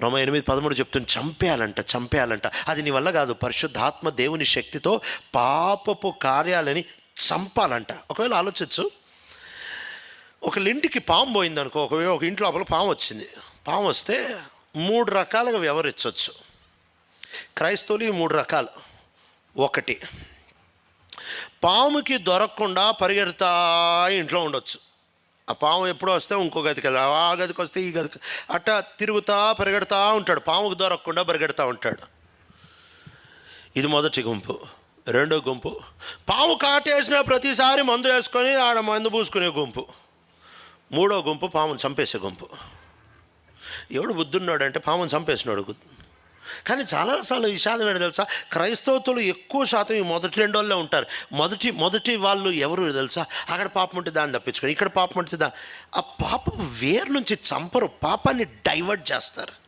రోమ ఎనిమిది పదమూడు చెప్తుంది చంపేయాలంట చంపేయాలంట. అది నీ వల్ల కాదు. పరిశుద్ధాత్మ దేవుని శక్తితో పాపపు కార్యాలని చంపాలంట. ఒకవేళ ఆలోచించు. ఒక ఇంటికి పాము పోయింది అనుకో ఒక ఒక ఇంటి లోపల పాము వచ్చింది. పాము వస్తే మూడు రకాలుగా వ్యవహరించవచ్చు. క్రైస్తవులు ఈ మూడు రకాలు. ఒకటి పాముకి దొరకకుండా పరిగెడతా ఇంట్లో ఉండొచ్చు. ఆ పాము ఎప్పుడో వస్తే ఇంకో గదికి వెళ్ళి ఆ గదికి వస్తే ఈ గదికి అట్టా తిరుగుతా పరిగెడతా ఉంటాడు. పాముకు దొరకకుండా పరిగెడతా ఉంటాడు. ఇది మొదటి గుంపు. రెండో గుంపు. పాము కాటేసిన ప్రతిసారి మందు వేసుకొని ఆడ మందు పూసుకునే గుంపు. మూడో గుంపు పాముని చంపేసే గుంపు. ఎవడు బుద్ధున్నాడంటే పాముని చంపేసినాడు కానీ చాలాసార్లు విషాదం ఏంటో తెలుసా? క్రైస్తవతులు ఎక్కువ శాతం ఈ మొదటి రెండు వాళ్ళే ఉంటారు. మొదటి మొదటి వాళ్ళు ఎవరు తెలుసా? అక్కడ పాపం ఉంటే దాన్ని తప్పించుకొని ఇక్కడ పాపం ఉంటే దా ఆ పాపం వేరు నుంచి చంపరు. పాపాన్ని డైవర్ట్ చేస్తారు.